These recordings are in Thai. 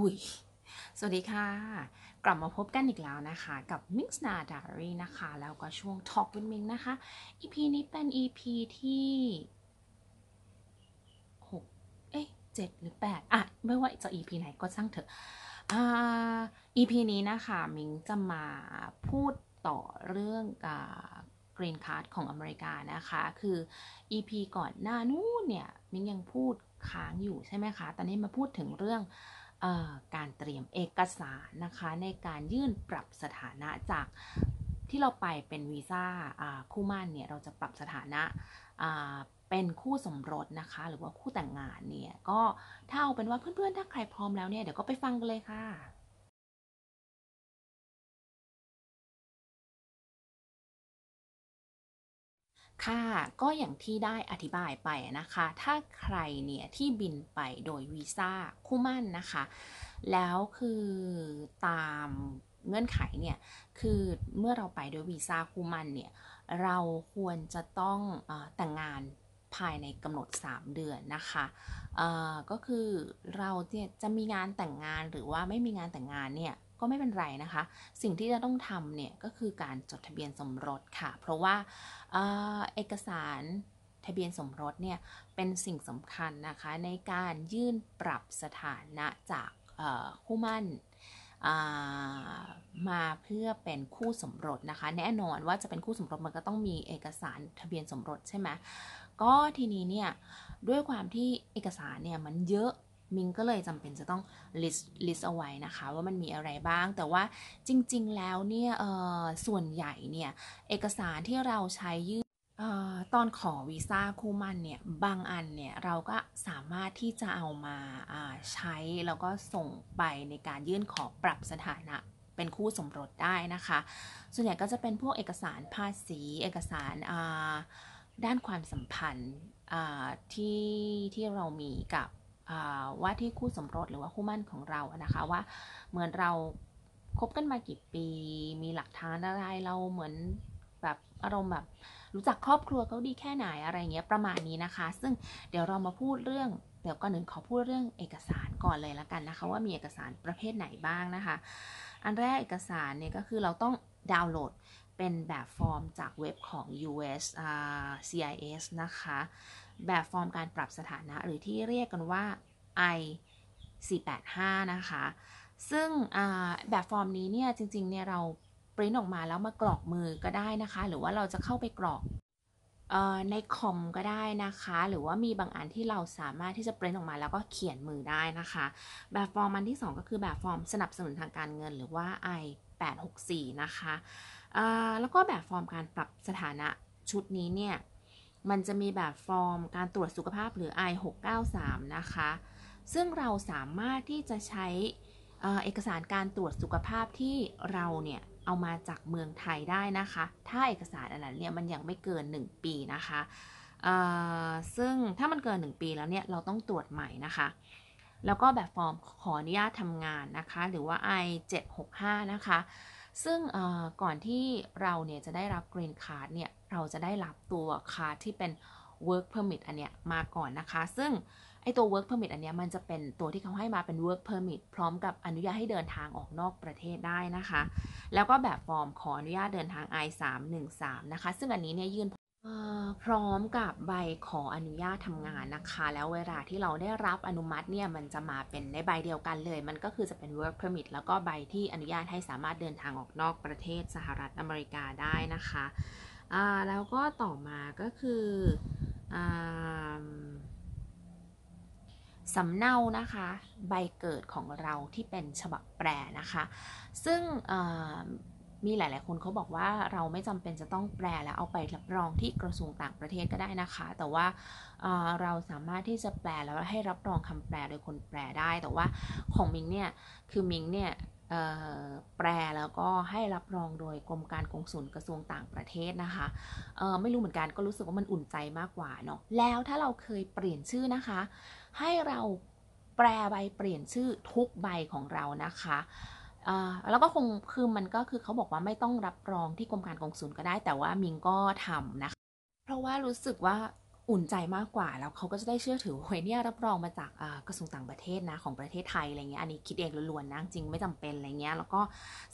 อุ้ย สวัสดีค่ะ กลับมาพบกันอีกแล้วนะคะ กับ Mix n a Diary นะคะ แล้วก็ช่วง Talk with Ming นะคะ EP นี้เป็น EP ที่6เอ๊ะ7หรือ 8 อะ ไม่ว่าจะ EP ไหนก็ช่างเถอะอ่า EP นี้นะคะ มิงจะมาพูดต่อเรื่องกรีนคาร์ดของอเมริกานะคะ คือ EP ก่อนหน้านู้นเนี่ย มิงยังพูดค้างอยู่ใช่ไหมคะ ตอนนี้มาพูดถึงเรื่อง การเตรียมเอกสารนะคะในการยื่นปรับสถานะจากที่เราไปเป็นวีซ่าคู่มั่นเนี่ยเราจะปรับสถานะเป็นคู่สมรสนะคะ หรือว่าคู่แต่งงานเนี่ยก็ถ้าเอาเป็นว่าเพื่อนๆถ้าใครพร้อมแล้วเนี่ยเดี๋ยวก็ไปฟังกันเลยค่ะ ค่ะก็อย่างที่ได้อธิบายไปนะคะ ถ้าใครเนี่ยที่บินไปโดยวีซ่าคู่มั่นนะคะ แล้วคือตามเงื่อนไขเนี่ยคือเมื่อเราไปโดยวีซ่าคู่มั่นเนี่ยเราควรจะต้องอแต่งงานภายในกำหนด 3 เดือนนะคะก็คือเราจะมีงานแต่งงานหรือว่าไม่มีงานแต่งงานเนี่ย ก็ไม่เป็นไรนะคะ สิ่งที่จะต้องทำเนี่ยก็คือการจดทะเบียนสมรสค่ะ เพราะว่าเอกสารทะเบียนสมรสเนี่ยเป็นสิ่งสำคัญนะคะในการยื่นปรับสถานะจากคู่มั่นมาเพื่อเป็นคู่สมรสนะคะ แน่นอนว่าจะเป็นคู่สมรสมันก็ต้องมีเอกสารทะเบียนสมรสใช่ไหมก็ทีนี้เนี่ยด้วยความที่เอกสารเนี่ยมันเยอะ มิงก็เลยจำเป็นจะต้อง list list เอาไว้นะคะ ว่ามันมีอะไรบ้าง แต่ว่าจริง ๆ แล้วเนี่ยส่วนใหญ่เนี่ย เอกสารที่เราใช้ยื่นตอนขอวีซ่าคู่มันเนี่ย บางอันเนี่ย เราก็สามารถที่จะเอามาใช้แล้วก็ส่งไปในการยื่นขอปรับสถานะเป็นคู่สมรสได้นะคะ ส่วนใหญ่ก็จะเป็นพวกเอกสารภาษี เอกสารด้านความสัมพันธ์ที่ที่เรามีกับ ว่าที่คู่สมรสหรือว่าคู่มั่นของเรานะคะว่าเหมือนเราคบกันมากี่ปี มีหลักฐานอะไรเราเหมือนแบบอารมณ์แบบรู้จักครอบครัวเขาดีแค่ไหนอะไรเงี้ยประมาณนี้นะคะ ซึ่งเดี๋ยวเรามาพูดเรื่องเดี๋ยวก่อนหนึ่งขอพูดเรื่องเอกสารก่อนเลยละกันนะคะ ว่ามีเอกสารประเภทไหนบ้างนะคะ อันแรกเอกสารเนี่ยก็คือเราต้องดาวน์โหลด เป็นแบบฟอร์มจากเว็บของ US uh, CIS นะคะ แบบฟอร์มการปรับสถานะหรือที่เรียกกันว่า I 485 นะคะ ซึ่งแบบฟอร์มนี้เนี่ยจริงๆเนี่ยเราปริ้นออกมาแล้วมากรอกมือก็ได้นะคะ หรือว่าเราจะเข้าไปกรอกในคอมก็ได้นะคะ หรือว่ามีบางอันที่เราสามารถที่จะปริ้นออกมาแล้วก็เขียนมือได้นะคะ แบบฟอร์มอันที่ 2 ก็คือแบบฟอร์มสนับสนุนทางการเงินหรือว่า I 864 นะคะ แล้วก็แบบฟอร์มการปรับสถานะชุดนี้เนี่ย มันจะมีแบบฟอร์มการตรวจสุขภาพหรือ I693 นะคะ ซึ่งเราสามารถที่จะใช้เอกสารการตรวจสุขภาพที่เราเนี่ยเอามาจากเมืองไทยได้นะคะ ถ้าเอกสารอันนั้นเนี่ยมันยังไม่เกิน 1 ปีนะคะ ซึ่งถ้ามันเกิน 1 ปีแล้วเนี่ยเราต้องตรวจใหม่นะคะ แล้วก็แบบฟอร์มขออนุญาตทำงานนะคะ หรือว่า I765 นะคะ ซึ่งก่อนที่เราเนี่ยจะได้รับ Green Card เนี่ย เราจะได้รับตัวคาร์ดที่เป็น Work Permit อันเนี้ยมาก่อนนะคะ ซึ่งไอตัว Work Permit อันเนี้ยมันจะเป็นตัวที่เขาให้มาเป็น Work Permit พร้อมกับอนุญาตให้เดินทางออกนอกประเทศได้นะคะ แล้วก็แบบฟอร์มขออนุญาตเดินทาง I313 นะคะ ซึ่งอันนี้เนี่ยยื่น พร้อมกับใบขออนุญาตทำงานนะคะ แล้วเวลาที่เราได้รับอนุมัติเนี่ยมันจะมาเป็นในใบเดียวกันเลย มันก็คือจะเป็น work permit แล้วก็ใบที่อนุญาตให้สามารถเดินทางออกนอกประเทศสหรัฐอเมริกาได้นะคะแล้วก็ต่อมาก็คือสำเนานะคะใบเกิดของเราที่เป็นฉบับแปรนะคะ ซึ่ง มีหลาย ๆ คนเขาบอกว่าเราไม่จำเป็นจะต้องแปลแล้วเอาไปรับรองที่กระทรวงต่างประเทศก็ได้นะคะ แต่ว่าเราสามารถที่จะแปลแล้วให้รับรองคำแปลโดยคนแปลได้ แต่ว่าของมิงเนี่ยคือมิงเนี่ยแปลแล้วก็ให้รับรองโดยกรมการกงสุลกระทรวงต่างประเทศนะคะไม่รู้เหมือนกันก็รู้สึกว่ามันอุ่นใจมากกว่าเนาะแล้วถ้าเราเคยเปลี่ยนชื่อนะคะ ให้เราแปลใบเปลี่ยนชื่อทุกใบของเรานะคะ แล้วก็คงคือมันก็คือเขาบอกว่าไม่ต้องรับรองที่กรมการกงสุลก็ได้ แต่ว่ามิงก็ทำนะคะเพราะว่ารู้สึกว่า อุ่นใจมากกว่า แล้วเขาก็จะได้เชื่อถือว่าเนี่ยรับรองมาจากกระทรวงต่างประเทศนะของประเทศไทยอะไรเงี้ยอันนี้คิดเองล้วนๆนะจริงไม่จำเป็นอะไรเงี้ยแล้วก็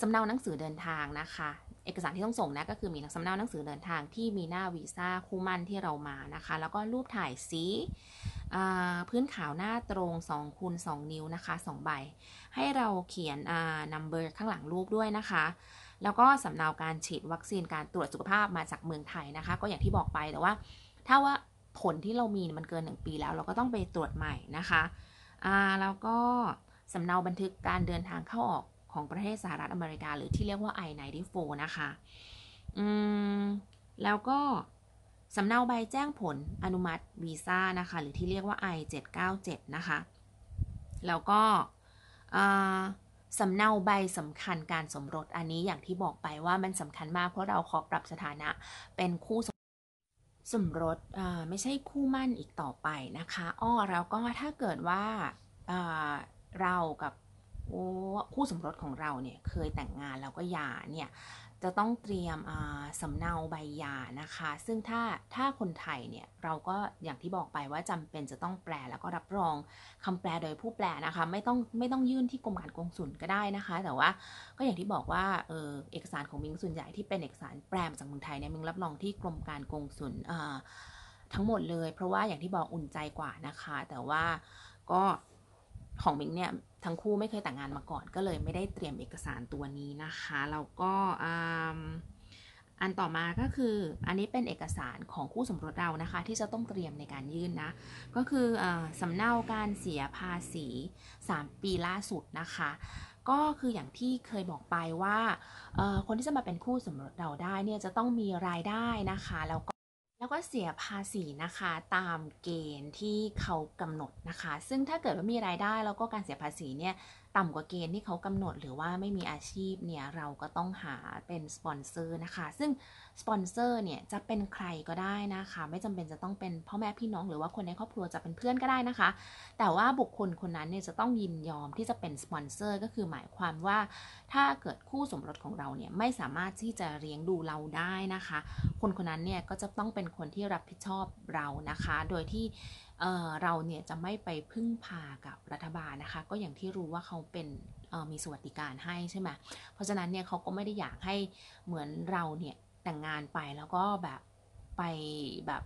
สำเนาหนังสือเดินทางนะคะ เอกสารที่ต้องส่งนะก็คือมีสำเนาหนังสือเดินทางที่มีหน้าวีซ่าคู่มั่นที่เรามานะคะ แล้วก็รูปถ่ายสีพื้นขาวหน้าตรง2คูณ2นิ้วนะคะ2ใบ ให้เราเขียน number ข้างหลังรูปด้วยนะคะแล้วก็สำเนาการฉีดวัคซีนการตรวจสุขภาพมาจากเมืองไทยนะคะ ก็อย่างที่บอกไปแต่ว่า ถ้าว่า ผลที่เรามีมันเกิน 1 ปีแล้ว เราก็ต้องไปตรวจใหม่นะคะอ่าแล้วก็สำเนาบันทึกการเดินทางเข้าออกของประเทศสหรัฐอเมริกา หรือที่เรียกว่า I-94 นะคะอืมแล้วก็สำเนาใบแจ้งผลอนุมัติวีซ่านะคะ หรือที่เรียกว่า I-797 นะคะ แล้วก็สำเนาใบสำคัญการสมรสอันนี้อย่างที่บอกไปว่ามันสำคัญมากเพราะเราขอปรับสถานะเป็นคู่ส สมรสไม่ใช่คู่มั่นอีกต่อไปนะคะอ้อแล้วก็ถ้าเกิดว่าเรากับคู่สมรสของเราเนี่ยเคยแต่งงานแล้วก็หย่าเนี่ย จะต้องเตรียมสำเนาใบหย่านะคะ ซึ่งถ้าถ้าคนไทยเนี่ยเราก็อย่างที่บอกไปว่าจำเป็นจะต้องแปลแล้วก็รับรองคำแปลโดยผู้แปลนะคะ ไม่ต้องไม่ต้องยื่นที่กรมการกงสุลก็ได้นะคะ แต่ว่าก็อย่างที่บอกว่าเออเอกสารของมิงส่วนใหญ่ที่เป็นเอกสารแปลมาจากเมืองไทยเนี่ยมิงรับรองที่กรมการกงสุลทั้งหมดเลย เพราะว่าอย่างที่บอกอุ่นใจกว่านะคะ แต่ว่าก็ของมิงเนี่ย ทั้งคู่ไม่เคยแต่งงานมาก่อน ก็เลยไม่ได้เตรียมเอกสารตัวนี้นะคะแล้วก็อันต่อมาก็คืออันนี้เป็นเอกสารของคู่สมรสเรานะคะ ที่จะต้องเตรียมในการยื่นนะ ก็คืออสำเนาการเสียภาษี 3 ปีล่าสุดนะคะ ก็คืออย่างที่เคยบอกไปว่าคนที่จะมาเป็นคู่สมรสเราได้เนี่ยจะต้องมีรายได้นะคะแล้วก็ แล้วก็เสียภาษีนะคะตามเกณฑ์ที่เขากำหนดนะคะ ซึ่งถ้าเกิดว่ามีรายได้แล้วก็การเสียภาษีเนี่ย ต่ำกว่าเกณฑ์ที่เขากำหนดหรือว่าไม่มีอาชีพเนี่ยเราก็ต้องหาเป็นสปอนเซอร์นะคะ ซึ่งสปอนเซอร์เนี่ยจะเป็นใครก็ได้นะคะ ไม่จำเป็นจะต้องเป็นพ่อแม่พี่น้องหรือว่าคนในครอบครัวจะเป็นเพื่อนก็ได้นะคะ แต่ว่าบุคคลคนนั้นเนี่ยจะต้องยินยอมที่จะเป็นสปอนเซอร์ก็คือหมายความว่า ถ้าเกิดคู่สมรสของเราเนี่ยไม่สามารถที่จะเลี้ยงดูเราได้นะคะ คนคนนั้นเนี่ยก็จะต้องเป็นคนที่รับผิดชอบเรานะคะ โดยที่ เราเนี่ยจะไม่ไปพึ่งพากับรัฐบาลนะคะ ก็อย่างที่รู้ว่าเขาเป็นมีสวัสดิการให้ใช่ไหมเพราะฉะนั้นเนี่ยเขาก็ไม่ได้อยากให้เหมือนเราเนี่ยแต่งงานไปแล้วก็แบบไปแบบ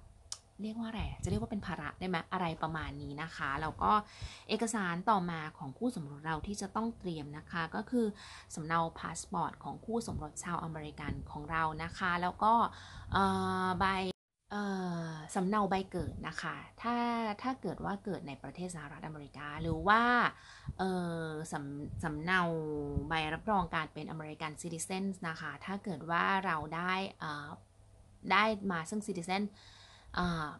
เรียกว่าอะไร จะเรียกว่าเป็นภาระได้ไหมอะไรประมาณนี้นะคะ แล้วก็เอกสารต่อมาของคู่สมรสเราที่จะต้องเตรียมนะคะ ก็คือสำเนาพาสปอร์ตของคู่สมรสชาวอเมริกันของเรานะคะ แล้วก็ใบ สำเนาใบเกิดนะคะ ถ้าถ้าเกิดว่าเกิดในประเทศสหรัฐอเมริกา หรือว่าสำสำเนาใบรับรองการเป็นอเมริกันซิติเซนนะคะ ถ้าเกิดว่าเราได้ได้มาซึ่งซิติเซน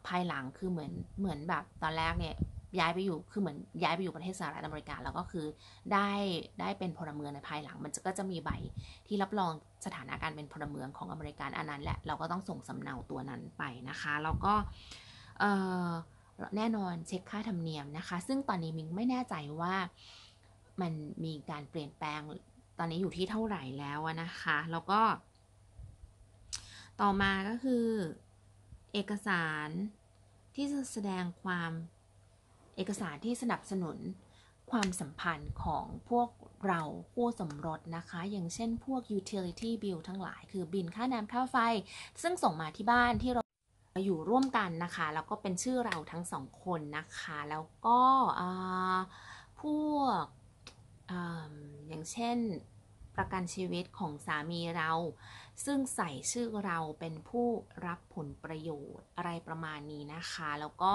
ภายหลังคือเหมือนเหมือนแบบตอนแรกเนี่ย ย้ายไปอยู่คือเหมือนย้ายไปอยู่ประเทศสหรัฐอเมริกาแล้วก็คือได้ได้เป็นพลเมืองในภายหลัง มันก็จะมีใบที่รับรองสถานะการเป็นพลเมืองของอเมริกันอันนั้นแหละเราก็ต้องส่งสำเนาตัวนั้นไปนะคะแล้วก็แน่นอนเช็คค่าธรรมเนียมนะคะ ซึ่งตอนนี้มิงไม่แน่ใจว่ามันมีการเปลี่ยนแปลงตอนนี้อยู่ที่เท่าไหร่แล้วนะคะ แล้วก็ ต่อมาก็คือ เอกสารที่จะแสดงความ เอกสารที่สนับสนุนความสัมพันธ์ของพวกเราคู่สมรสนะคะ อย่างเช่นพวก utility bill ทั้งหลาย คือบินค่าน้ำค่าไฟ ซึ่งส่งมาที่บ้านที่เราอยู่ร่วมกันนะคะ แล้วก็เป็นชื่อเราทั้งสองคนนะคะ แล้วก็พวกออย่างเช่นประกันชีวิตของสามีเรา ซึ่งใส่ชื่อเราเป็นผู้รับผลประโยชน์อะไรประมาณนี้นะคะ แล้วก็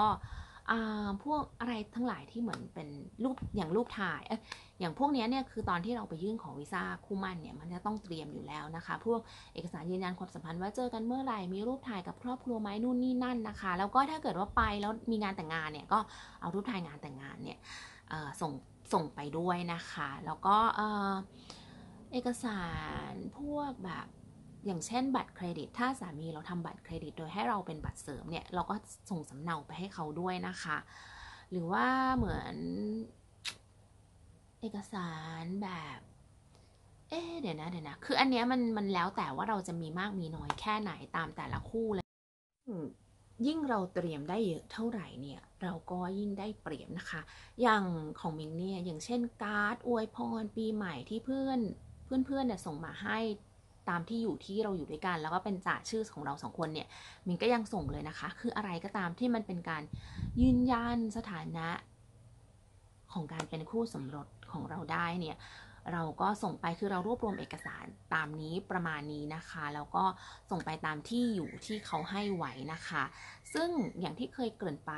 พวกอะไรทั้งหลายที่เหมือนเป็นรูปอย่างรูปถ่ายออย่างพวกนี้เนี่ยคือตอนที่เราไปยื่นของวีซ่าคู่มั่นเนี่ยมันจะต้องเตรียมอยู่แล้วนะคะ พวกเอกสารยืนยันความสัมพันธ์ว่าเจอกันเมื่อไหร่มีรูปถ่ายกับครอบครัวไหมนู่นนี่นั่นนะคะ แล้วก็ถ้าเกิดว่าไปแล้วมีงานแต่งงานเนี่ยก็เอารูปถ่ายงานแต่งงานเนี่ยส่งส่งไปด้วยนะคะ แล้วก็เอกสารพวกแบบ อย่างเช่นบัตรเครดิต ถ้าสามีเราทำบัตรเครดิต โดยให้เราเป็นบัตรเสริมเนี่ยเราก็ส่งสำเนาไปให้เขาด้วยนะคะ หรือว่าเหมือนเอกสารแบบ เอ๊เดี๋ยวนะเดี๋ยวนะคืออันเนี้ยมันมันแล้วแต่ว่าเราจะมีมากมีน้อยแค่ไหนตามแต่ละคู่เลยยิ่งเราเตรียมได้เยอะเท่าไหร่เนี่ย เราก็ยิ่งได้เปรียบนะคะ อย่างของมิงเนี่ยอย่างเช่นการ์ดอวยพรปีใหม่ที่เพื่อนเพื่อนๆเนี่ยส่งมาให้ ตามที่อยู่ที่เราอยู่ด้วยกัน แล้วก็เป็นจ่าชื่อของเราสองคนเนี่ยมิงก็ยังส่งเลยนะคะ คืออะไรก็ตามที่มันเป็นการยืนยันสถานะ ของการเป็นคู่สมรสของเราได้เนี่ยเราก็ส่งไปคือเรารวบรวมเอกสารตามนี้ประมาณนี้นะคะ แล้วก็ส่งไปตามที่อยู่ที่เขาให้ไว้นะคะ ซึ่งอย่างที่เคยเกริ่นไป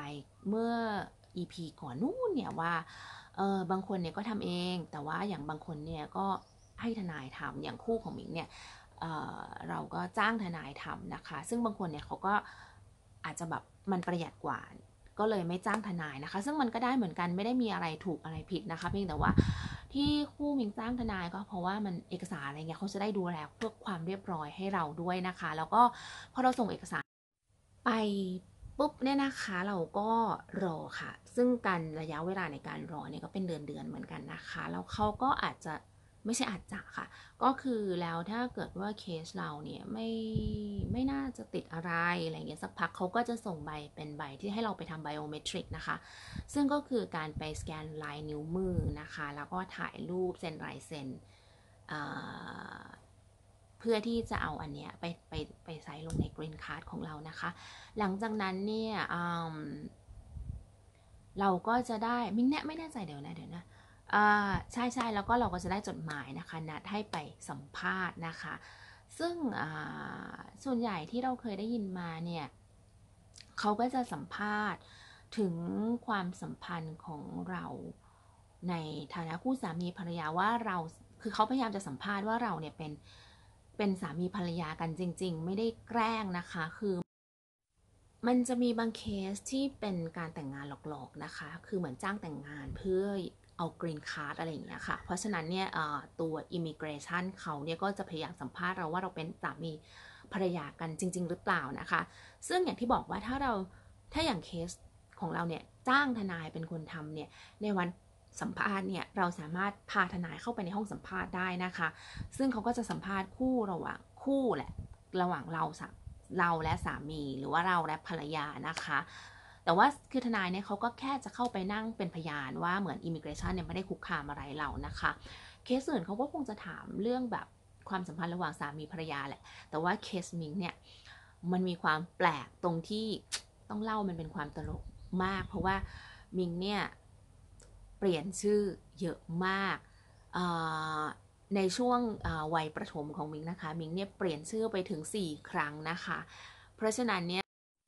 เมื่อ EP ก่อนนู้นเนี่ยว่าเออบางคนเนี่ยก็ทำเอง แต่ว่าอย่างบางคนเนี่ยก็ ให้ทนายทำอย่างคู่ของมิงเนี่ยเเราก็จ้างทนายทำนะคะ ซึ่งบางคนเนี่ยเขาก็อาจจะแบบมันประหยัดกว่า ก็เลยไม่จ้างทนายนะคะ ซึ่งมันก็ได้เหมือนกันไม่ได้มีอะไรถูกอะไรผิดนะคะ เพียงแต่ว่าที่คู่มิงจ้างทนายก็เพราะว่ามันเอกสารอะไรเงี้ยเขาจะได้ดูแลเพื่อความเรียบร้อยให้เราด้วยนะคะ แล้วก็พอเราส่งเอกสารไปปุ๊บเนี่ยนะคะเราก็รอค่ะ ซึ่งการระยะเวลาในการรอเนี่ยก็เป็นเดือนเดือนเหมือนกันนะคะ แล้วเขาก็อาจจะ ไม่ใช่อาจจะค่ะ ก็คือแล้วถ้าเกิดว่าเคสเราเนี่ยไม่ไม่น่าจะติดอะไรอะไรเงี้ยสักพักเขาก็จะส่งใบเป็นใบที่ให้เราไปทำไบโอเมตริกนะคะ ซึ่งก็คือการไปสแกนลายนิ้วมือนะคะ แล้วก็ถ่ายรูปเซ็นลายเซ็นเพื่อที่จะเอาอันเนี้ยไปไปไปใส่ลงในกรีนการ์ดของเรานะคะ หลังจากนั้นเนี่ยเราก็จะได้มิ้งแน่ไม่แน่ใจเดี๋ยวนะเดี๋ยวนะ ใช่ใช่แล้วก็เราก็จะได้จดหมายนะคะนัดให้ไปสัมภาษณ์นะคะ ซึ่งส่วนใหญ่ที่เราเคยได้ยินมาเนี่ยเขาก็จะสัมภาษณ์ถึงความสัมพันธ์ของเราในฐานะคู่สามีภรรยาว่าเราคือเขาพยายามจะสัมภาษณ์ว่าเราเนี่ยเป็นเป็นสามีภรรยากันจริง ๆ ไม่ได้แกล้งนะคะ คือ มันจะมีบางเคสที่เป็นการแต่งงานหลอกๆนะคะ คือเหมือนจ้างแต่งงานเพื่อ เอากรีนคาร์ดอะไรอย่างเงี้ยค่ะ เพราะฉะนั้นเนี่ยตัวอิมิเกรชันเขาเนี่ยก็จะพยายามสัมภาษณ์เราว่าเราเป็นสามีภรรยากันจริง ๆ หรือเปล่านะคะ ซึ่งอย่างที่บอกว่าถ้าเราถ้าอย่างเคสของเราเนี่ยจ้างทนายเป็นคนทำเนี่ยในวันสัมภาษณ์เนี่ยเราสามารถพาทนายเข้าไปในห้องสัมภาษณ์ได้นะคะ ซึ่งเขาก็จะสัมภาษณ์คู่ระหว่างคู่แหละระหว่างเราเราและสามีหรือว่าเราและภรรยานะคะ แต่ว่าคือทนายเนี่ยเขาก็แค่จะเข้าไปนั่งเป็นพยานว่าเหมือนอิมิเกรชันเนี่ยไม่ได้คุกคามอะไรเรานะคะ เคสอื่นเขาก็คงจะถามเรื่องแบบความสัมพันธ์ระหว่างสามีภรรยาแหละ แต่ว่าเคสมิงเนี่ยมันมีความแปลกตรงที่ต้องเล่ามันเป็นความตลกมาก เพราะว่ามิงเนี่ยเปลี่ยนชื่อเยอะมากในช่วงวัยประถมของมิงนะคะ มิงเนี่ยเปลี่ยนชื่อไปถึง 4 ครั้งนะคะ เพราะฉะนั้นเนี่ย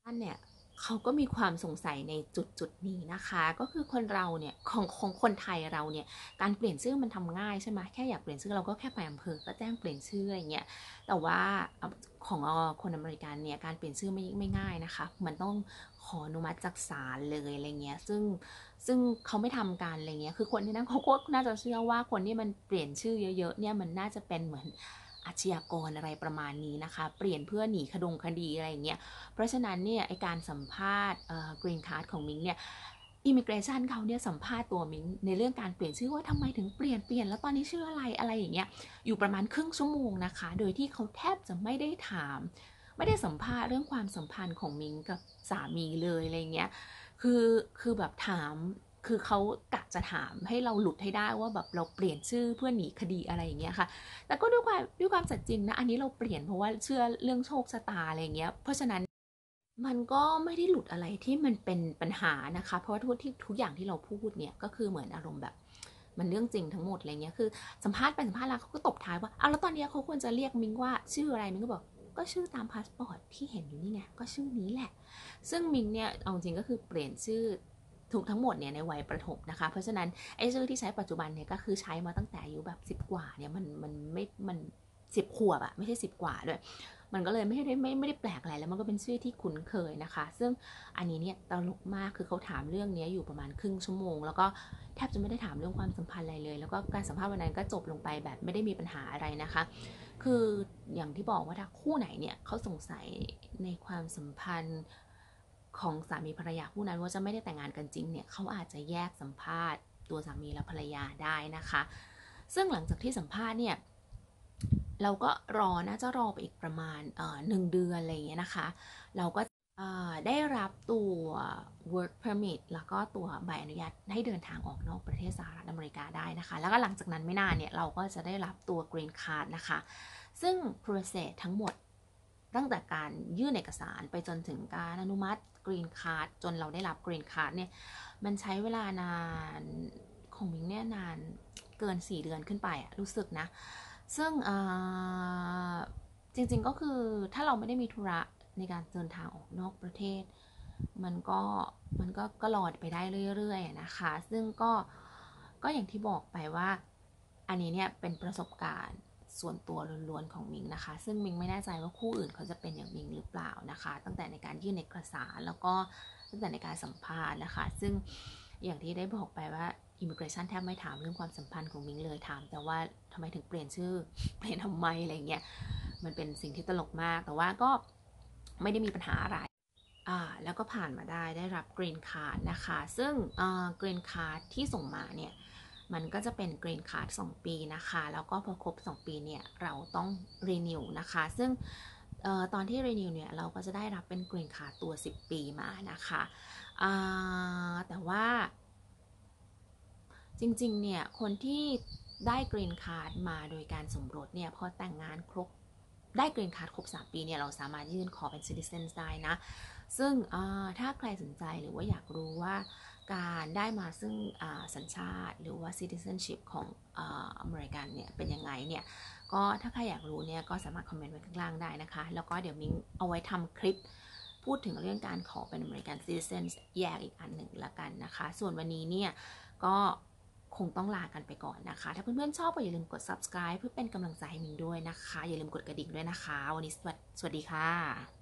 ท่านเนี่ย เขาก็มีความสงสัยในจุดจุดนี้นะคะ ก็คือคนเราเนี่ยของของคนไทยเราเนี่ยการเปลี่ยนชื่อมันทำง่ายใช่ไหมแค่อยากเปลี่ยนชื่อเราก็แค่ไปอำเภอก็แจ้งเปลี่ยนชื่ออะไรเงี้ยแต่ว่าของคนอเมริกันเนี่ยการเปลี่ยนชื่อไม่ไม่ง่ายนะคะ มันต้องขออนุมัติจากศาลเลยอะไรเงี้ยซึ่งซึ่งเขาไม่ทำการอะไรเงี้ยคือคนที่นั่นเขาก็น่าจะเชื่อว่าคนที่มันเปลี่ยนชื่อเยอะๆเนี่ยมันน่าจะเป็นเหมือน อาชญากรอะไรประมาณนี้นะคะ เปลี่ยนเพื่อหนีคดงคดีอะไรเงี้ย เพราะฉะนั้นเนี่ยไอการสัมภาษณ์กรีนคาร์ดของมิงเนี่ยอิมิเกรชันเขาเนี่ยสัมภาษณ์ตัวมิงในเรื่องการเปลี่ยนชื่อว่าทำไมถึงเปลี่ยนเปลี่ยนแล้วตอนนี้ชื่ออะไรอะไรอย่างเงี้ยอยู่ประมาณครึ่งชั่วโมงนะคะ โดยที่เขาแทบจะไม่ได้ถาม ไม่ได้สัมภาษณ์เรื่องความสัมพันธ์ของมิงกับสามีเลยอะไรเงี้ยคือคือแบบถาม คือเขากะจะถามให้เราหลุดให้ได้ว่าแบบเราเปลี่ยนชื่อเพื่อหนีคดีอะไรอย่างเงี้ยค่ะ แต่ก็ด้วยความด้วยความสัจจริงนะ อันนี้เราเปลี่ยนเพราะว่าเชื่อเรื่องโชคชะตาอะไรอย่างเงี้ย เพราะฉะนั้นมันก็ไม่ได้หลุดอะไรที่มันเป็นปัญหานะคะ เพราะว่าทุกที่ทุกอย่างที่เราพูดเนี่ยก็คือเหมือนอารมณ์แบบมันเรื่องจริงทั้งหมดอะไรเงี้ย คือสัมภาษณ์ไปสัมภาษณ์แล้วเขาก็ตบท้ายว่าเอาแล้วตอนนี้เขาควรจะเรียกมิงว่าชื่ออะไรมิงก็บอกก็ชื่อตามพาสปอร์ตที่เห็นอยู่นี่ไงก็ชื่อนี้แหละ ซึ่งมิงเนี่ยเอาจริงก็คือเปลี่ยนชื่อ ถูกทั้งหมดเนี่ยในวัยประถมนะคะ เพราะฉะนั้นไอ้ชื่อที่ใช้ปัจจุบันเนี่ยก็คือใช้มาตั้งแต่อายุแบบสิบกว่าเนี่ยมันมันไม่มันสิบขวบอะไม่ใช่สิบกว่าด้วย มันก็เลยไม่ได้ไม่ไม่ได้แปลกอะไรแล้วมันก็เป็นชื่อที่คุ้นเคยนะคะ ซึ่งอันนี้เนี่ยตลกมากคือเขาถามเรื่องนี้อยู่ประมาณครึ่งชั่วโมง แล้วก็แทบจะไม่ได้ถามเรื่องความสัมพันธ์อะไรเลย แล้วก็การสัมภาษณ์วันนั้นก็จบลงไปแบบไม่ได้มีปัญหาอะไรนะคะ คืออย่างที่บอกว่าถ้าคู่ไหนเนี่ยเขาสงสัยในความสัมพันธ์ ของสามีภรรยาคู่นั้นว่าจะไม่ได้แต่งงานกันจริงเนี่ยเขาอาจจะแยกสัมภาษณ์ ตัวสามีและภรรยาได้นะคะ ซึ่งหลังจากที่สัมภาษณ์เนี่ยเราก็รอนะจะรอไปอีกประมาณหนึ่งเดือนอะไรอย่างเงี้ยนะคะ เราก็อ่าได้รับตัว work permit แล้วก็ตัวใบอนุญาตให้เดินทางออกนอกประเทศสหรัฐอเมริกาได้นะคะ แล้วก็หลังจากนั้นไม่นานเนี่ย เราก็จะได้รับตัว green card นะคะ ซึ่ง process ทั้งหมดตั้งแต่การยื่นเอกสารไปจนถึงการอนุมัติ green card จนเราได้รับ green card เนี่ย มันใช้เวลานานของมิงเนี่ยนานเกิน 4 เดือนขึ้นไปอะรู้สึกนะ ซึ่งจริงๆก็คือถ้าเราไม่ได้มีธุระในการเดินทางออกนอกประเทศ มันก็มันก็ก็รอไปได้เรื่อยๆนะคะ ซึ่งก็ก็อย่างที่บอกไปว่าอันนี้เนี่ยเป็นประสบการณ์ ส่วนตัวล้วนๆของมิงนะคะ ซึ่งมิงไม่แน่ใจว่าคู่อื่นเขาจะเป็นอย่างมิงหรือเปล่านะคะ ตั้งแต่ในการยื่นเอกสารแล้วก็ตั้งแต่ในการสัมภาษณ์นะคะ ซึ่งอย่างที่ได้บอกไปว่า Immigration แทบไม่ถามเรื่องความสัมพันธ์ของมิงเลยถาม แต่ว่าทำไมถึงเปลี่ยนชื่อเปลี่ยนทำไมอะไรเงี้ยมันเป็นสิ่งที่ตลกมาก แต่ว่าก็ไม่ได้มีปัญหาอะไรอ่าแล้วก็ผ่านมาได้ได้รับกรีนคาร์ดนะคะ ซึ่งกรีนคาร์ดที่ส่งมาเนี่ย มันก็จะเป็นกรีนคาร์ด2ปีนะคะ แล้วก็พอครบ 2 ปีเนี่ยเราต้องรีนิวนะคะ ซึ่งออตอนที่รีนิวเนี่ยเราก็จะได้รับเป็นกรีนคาร์ดตัว 10 ปีมานะคะแต่ว่า จริงๆ เนี่ยคนที่ได้กรีนคาร์ดมาโดยการสมรสเนี่ยพอแต่งงานครบได้กรีนคาร์ดครบ 3 ปีเนี่ยเราสามารถยื่นขอเป็นซิติเซนได้นะ ซึ่งถ้าใครสนใจหรือว่าอยากรู้ว่า การได้มาซึ่งสัญชาติหรือว่า citizenship ของอเมริกันเนี่ยเป็นยังไงเนี่ยก็ถ้าใครอยากรู้เนี่ยก็สามารถคอมเมนต์ไว้ข้างล่างได้นะคะ แล้วก็เดี๋ยวมิ้งเอาไว้ทำคลิปพูดถึงเรื่องการขอเป็นอเมริกันซิติเซนแยกอีกอันหนึ่งละกันนะคะ ส่วนวันนี้เนี่ยก็คงต้องลากันไปก่อนนะคะ ถ้าเพื่อนๆชอบก็อย่าลืมกด subscribe เพื่อเป็นกำลังใจให้มินด้วยนะคะ อย่าลืมกดกระดิ่งด้วยนะคะ วันนี้สวัสดีค่ะ